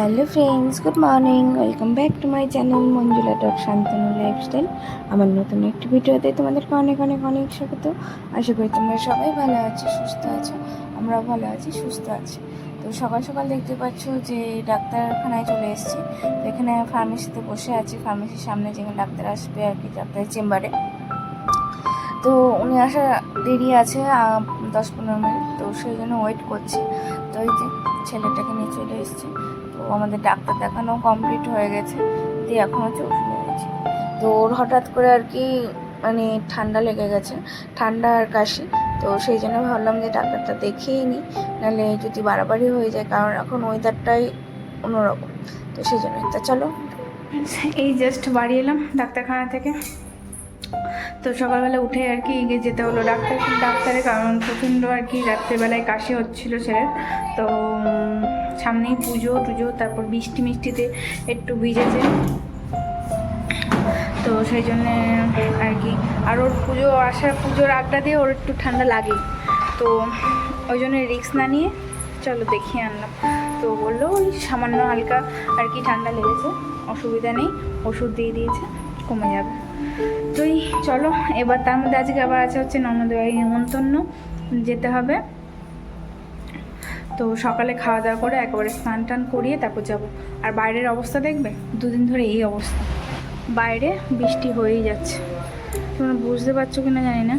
Hello friends, good morning. Welcome back to my channel Manjula dot Shantanu lifestyle. আমার নতুন একটি ভিডিওতে তোমাদেরকে অনেক অনেক অনেক স্বাগত। আশা করি তোমরা সবাই ভালো আছো, সুস্থ আছো, আমরাও ভালো আছি, সুস্থ আছি। তো সকাল সকাল দেখতে পাচ্ছ যে ডাক্তারখানায় চলে এসেছি। তো এখানে ফার্মেসিতে বসে আছি, ফার্মেসির সামনে যেখানে ডাক্তার আসবে আর কি, ডাক্তারের চেম্বারে। তো উনি আসা দেরি আছে দশ পনেরো মিনিট। তো সেই জন্য ওয়েট করছি। তো ওই যে ছেলেটাকে নিয়ে চলে এসেছি। আমাদের ডাক্তার দেখানো কমপ্লিট হয়ে গেছে, দিয়ে এখন হচ্ছে ওষুধ নিয়েছি তো ওর হঠাৎ করে আর কি মানে ঠান্ডা লেগে গেছে, ঠান্ডা আর কাশি, তো সেই জন্য ভাবলাম যে ডাক্তারটা দেখিয়েই নিই, নাহলে যদি বাড়াবাড়ি হয়ে যায়, কারণ এখন ওয়েদারটাই অন্যরকম। তো সেই জন্য তা চলো। এই জাস্ট বাড়ি এলাম ডাক্তারখানা থেকে। তো সকালবেলা উঠে আর কি এগিয়ে যেতে হলো ডাক্তার ডাক্তারের, কারণ প্রচণ্ড আর কি রাত্রেবেলায় কাশি হচ্ছিল ছেলের তো সামনেই পুজো, টুজো, তারপর বৃষ্টি মিষ্টিতে একটু ভিজেছে। তো সেই জন্যে আর কি, আর ওর পুজো, আসার পুজোর আগটা দিয়ে ওর একটু ঠান্ডা লাগে। তো, ওই জন্য রিক্স না নিয়ে চলো দেখিয়ে আনলাম। তো বলল ওই সামান্য হালকা আর কি ঠান্ডা লেগেছে, অসুবিধা নেই, ওষুধ দিয়ে দিয়েছে, কমে যাবে। তো এই চলো, এবার তার মধ্যে আজকে আবার আছে হচ্ছে ননদ বাড়ি নেমন্তন্ন যেতে হবে। তো সকালে খাওয়া দাওয়া করে একেবারে স্নান টান করিয়ে তারপর যাব। আর বাইরের অবস্থা দেখবে? দুদিন ধরে এই অবস্থা। বাইরে বৃষ্টি হয়েই যাচ্ছে। তোমরা বুঝতে পারছ কিনা জানি না।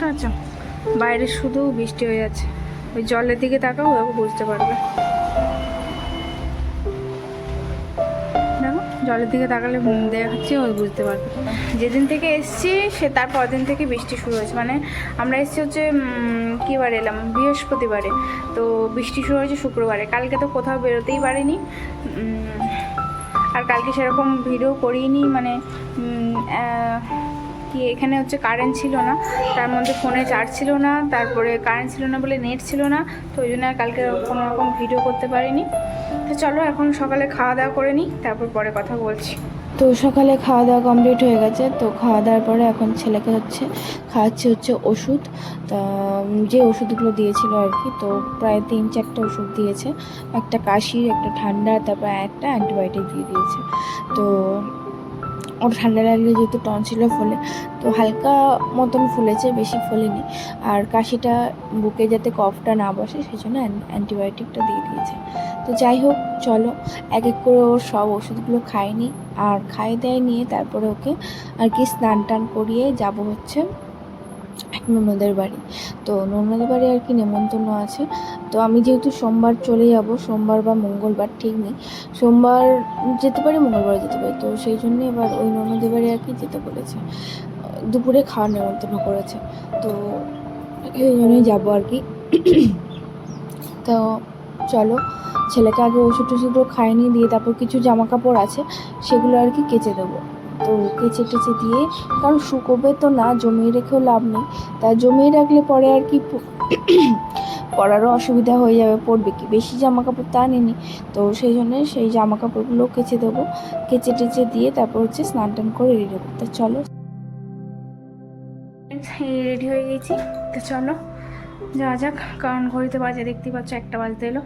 পারছ বাইরে শুধু বৃষ্টি হয়ে যাচ্ছে। ওই জলের দিকে তাকাও বুঝতে পারবে। জলের দিকে তাকালে দেখা দেখাচ্ছি ওই বুঝতে পারবে। যেদিন থেকে এসছি, সে তার পরদিন থেকে বৃষ্টি শুরু হয়েছে। মানে আমরা এসছি হচ্ছে কীবার এলাম? বৃহস্পতিবারে। তো বৃষ্টি শুরু হয়েছে শুক্রবারে। কালকে তো কোথাও বেরোতেই পারিনি। আর কালকে সেরকম ভিডিও করিনি। মানে কি এখানে হচ্ছে কারেন্ট ছিল না, তার মধ্যে ফোনে চার্জ ছিল না, তারপরে কারেন্ট ছিল না বলে নেট ছিল না, তো ওই জন্য আর কালকে কোনো রকম ভিডিও করতে পারিনি। তো চলো এখন সকালে খাওয়া দাওয়া করে নিই, তারপর পরে কথা বলছি। তো সকালে খাওয়া দাওয়া কমপ্লিট হয়ে গেছে, তো খাওয়া দাওয়ার পরে এখন ছেলেকে হচ্ছে খাওয়াচ্ছে হচ্ছে ওষুধ। তা যে ওষুধগুলো দিয়েছিল আর কি, তো প্রায় তিন চারটা ওষুধ দিয়েছে। একটা কাশির, একটা ঠান্ডা, তারপর একটা অ্যান্টিবায়োটিক দিয়ে দিয়েছে। তো ওর ঠান্ডা লাগলে যেহেতু টনসিলও ফোলে, তো হালকা মতন ফুলেছে, বেশি ফোলেনি। আর কাশিটা বুকে যাতে কফটা না বসে সেই জন্য অ্যান্টিবায়োটিকটা দিয়ে দিয়েছে। তো যাই হোক, চলো, এক এক করে ওর সব ওষুধগুলো খায়নি আর খাই দেয় নিয়ে তারপরে ওকে আর কি স্নান টান করিয়ে যাব হচ্ছে এক ননদের বাড়ি। তো ননদের বাড়ি আর কি নেমন্তন্ন আছে। তো আমি যেহেতু সোমবার চলে যাব, সোমবার বা মঙ্গলবার ঠিক নেই। সোমবার যেতে পারি মঙ্গলবার যেতে পারি। তো সেই জন্য এবার ওই ননদের বাড়ি আর কি যেতে বলেছে। দুপুরে খাওয়ার নেমন্তন্ন করেছে। তো এই জন্যই যাব আর কি। তো চলো, ছেলেকে আগে ওষুধ টষুধগুলো খাইনি দিয়ে তারপর কিছু জামা কাপড় আছে, সেগুলো আর কি কেচে দেবো। তো কেচে টেচে দিয়ে, কারণ শুকোবে তো না, জমিয়ে রেখেও লাভ নেই। তা জমিয়ে রাখলে পরে আর কি পরারও অসুবিধা হয়ে যাবে পড়বে কি? বেশি জামা কাপড় তা নিনি তো সেই জন্য সেই জামা কাপড়গুলো কেচে দেবো। কেচে টেচে দিয়ে তারপর হচ্ছে স্নান টান করে রেডি দেবো তা চলো। রেডি হয়ে গেছি। তো চলো, যাওয়া যাক। কারণ ঘড়িতে বাজে, দেখতেই পাচ্ছ একটা বাজতে এলো।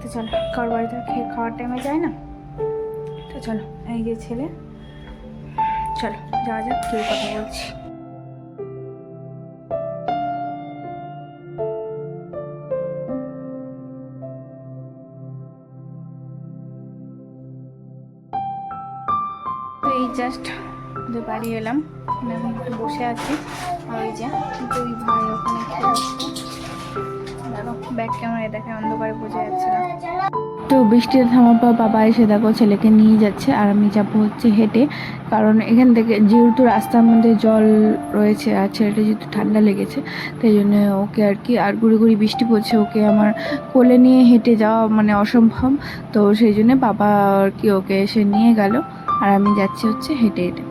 তো চলো, কারোর বাড়িতে খেয়ে খাওয়ার টাইমে যায় না? তো চলো, এই যে ছেলে। চলো, যাওয়া যাক কেউ কথা বলছি। জাস্ট বাড়ি এলাম। আমি বসে আছি। আর ওই যে, দুই ভাই ওখানে ব্যাক ক্যামেরায় দেখে অন্ধকারে বোঝা যাচ্ছে না। তো বৃষ্টির থামার পর বাবা এসে দেখো ছেলেকে নিয়ে যাচ্ছে, আর আমি যাব হচ্ছে হেঁটে। কারণ এখান থেকে যেহেতু রাস্তার মধ্যে জল রয়েছে, আর ছেলেটা যেহেতু ঠান্ডা লেগেছে, তাই জন্য ওকে আর কি, আর গুড়ি গুড়ি বৃষ্টি পড়ছে, ওকে আমার কোলে নিয়ে হেঁটে যাওয়া মানে অসম্ভব। তো সেই জন্য বাবা আর কি ওকে এসে নিয়ে গেল। আর আমি যাচ্ছি হচ্ছে হেঁটে হেঁটে।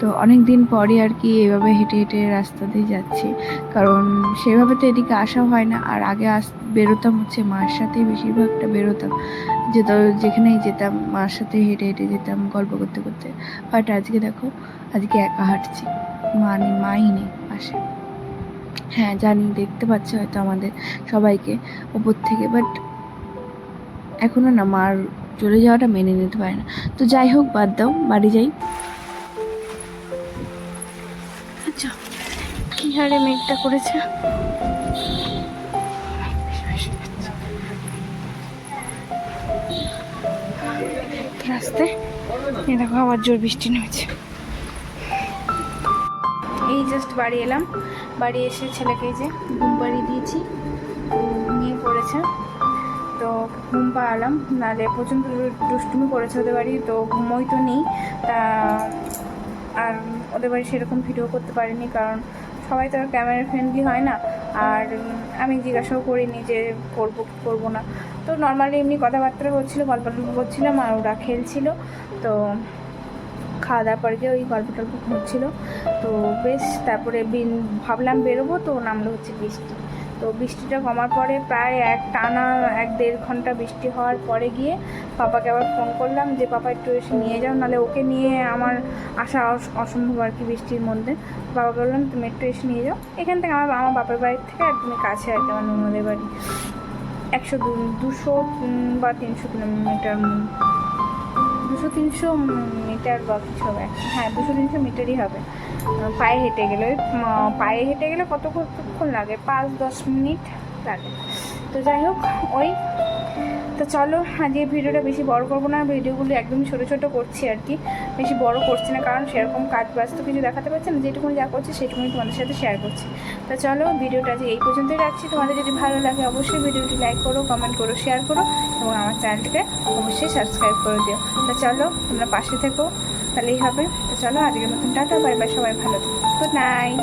তো অনেক দিন পরে আর কি এভাবে হেঁটে হেঁটে রাস্তা দিয়ে যাচ্ছি। কারণ সেভাবে তো এদিকে আসা হয় না। আর আগে আস বেরোতাম হচ্ছে মার সাথেই বেশিরভাগটা বেরোতাম। যেত যেখানেই যেতাম, মার সাথে হেঁটে হেঁটে যেতাম গল্প করতে করতে। বাট আজকে দেখো, আজকে একা হাঁটছি। মা নেই মাই নেই পাশে। হ্যাঁ জানি, দেখতে পাচ্ছে হয়তো আমাদের সবাইকে ওপর থেকে। বাট এখনও না মার চলে যাওয়াটা মেনে নিতে পারে না। তো যাই হোক, বাদ দাও, বাড়ি যাই। আচ্ছা কি হারে মেঘটা করেছে? রাস্তায়? দেখো, আবার জোর বৃষ্টি নেমেছে। এই জাস্ট বাড়ি এলাম। বাড়ি এসে ছেলেকে যে ঘুম পাড়িয়ে দিয়েছি। ঘুমিয়ে পড়েছে। তো ঘুম পাড়ালাম। নাহলে প্রচণ্ড দুষ্টুমি করেছে ওদের বাড়ি, তো ঘুমোই তো নেই। তা আর ওদের বাড়ি সেরকম ভিডিও করতে পারিনি কারণ সবাই তো ক্যামেরা ফ্রেন্ডলি হয় না। আর আমি জিজ্ঞাসাও করিনি যে করব কি করব না। তো নর্মালি এমনি কথাবার্তা হচ্ছিল গল্প টল্প করছিলাম আর ওরা খেলছিল। তো খাওয়া দাওয়ার পরে গিয়ে ওই গল্প টল্প হচ্ছিল। তো বেশ, তারপরে ভাবলাম বেরোবো, তো নামলো হচ্ছে বৃষ্টি। তো বৃষ্টিটা কমার পরে প্রায় এক টানা, এক দেড় ঘণ্টা বৃষ্টি হওয়ার পরে গিয়ে পাপাকে আবার ফোন করলাম যে, পাপা একটু এসে নিয়ে যাও, নাহলে ওকে নিয়ে আমার আসা অস- অসম্ভব আর কি বৃষ্টির মধ্যে। বাবাকে বললাম তুমি একটু এসে নিয়ে যাও। এখান থেকে আমার আমার বাপের বাড়ির থেকে একদমই কাছে আর কি আমার ননদের বাড়ি। একশো দুশো বা তিনশো কিলোমিটার দুশো তিনশো মিটার বা কিছু হবে। হ্যাঁ দুশো তিনশো মিটারই হবে। পায়ে হেঁটে গেলে পায়ে হেঁটে গেলে কত কতক্ষণ লাগে? পাঁচ দশ মিনিট লাগে। তো যাই হোক, ওই চলো আজকে ভিডিওটা বেশি বড় করব না, ভিডিওগুলো একদমই ছোটো ছোটো করছি আর কি। বেশি বড় করছি না, কারণ সেরকম কাজ ব্যস্ত কিছু দেখাতে পারছি না, যেটুকুনি যা করছি সেটুকুনি তোমাদের সাথে শেয়ার করছি। তো চলো, ভিডিওটা আজ এই পর্যন্তই রাখছি। তোমাদের যদি ভালো লাগে অবশ্যই ভিডিওটি লাইক করো কমেন্ট করো শেয়ার করো, এবং আমার চ্যানেলটিকে অবশ্যই সাবস্ক্রাইব করে দিও। তো চলো, তোমরা পাশে থেকো, তাহলেই হবে। তো চলো, আজকের মতন টাটা বাই বাই সবাই ভালো থেকো। Good night